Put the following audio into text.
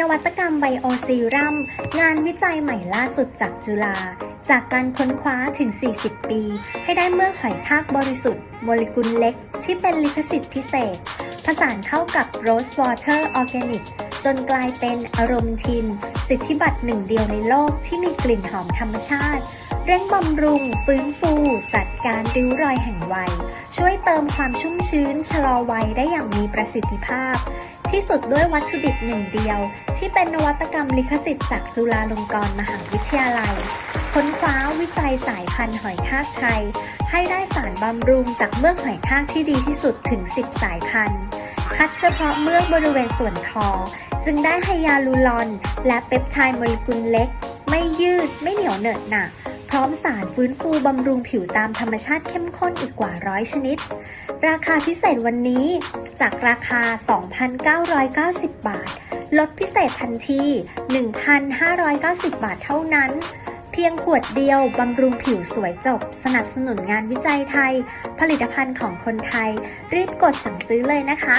นวัตกรรมไบโอซีรัมงานวิจัยใหม่ล่าสุดจากจุฬาจากการค้นคว้าถึง 40 ปี ให้ได้เมือกหอยทากบริสุทธิ์โมเลกุลเล็ก ที่เป็นลิขสิทธิ์พิเศษ ผสานเข้ากับ Rose Water Organic จนกลายเป็นอารมณ์ทิน สิทธิบัตรหนึ่งเดียวในโลกที่มีกลิ่นหอมธรรมชาติ เร่งบำรุง ฟื้นฟู จัดการริ้วรอยแห่งวัย ช่วยเติมความชุ่มชื้น ชะลอวัยได้อย่างมีประสิทธิภาพ ที่สุดด้วยวัตถุดิบหนึ่งเดียว ที่เป็นนวัตกรรมลิขสิทธิ์จากจุฬาลงกรณ์มหาวิทยาลัย ค้นคว้าวิจัยสายพันธุ์หอยทากไทย ให้ได้สารบำรุงจากเมือกหอยทากที่ดีที่สุดถึง 10 สายพันธุ์ คัดเฉพาะเมือกบริเวณส่วนคอจึงได้ไฮยาลูรอน และเปปไทด์โมเลกุลเล็ก ไม่ยืดไม่เหนียวเหนอะหนะ ร้อมสารฟื้นฟูบำรุงผิวตามธรรมชาติเข้มข้นอีกกว่าร้อยชนิด ราคาพิเศษวันนี้จากราคา 2,990 บาท ลดพิเศษทันที 1,590 บาทเท่านั้น เพียงขวดเดียวบำรุงผิวสวยจบ สนับสนุนงานวิจัยไทย ผลิตภัณฑ์ของคนไทย รีบกดสั่งซื้อเลยนะคะ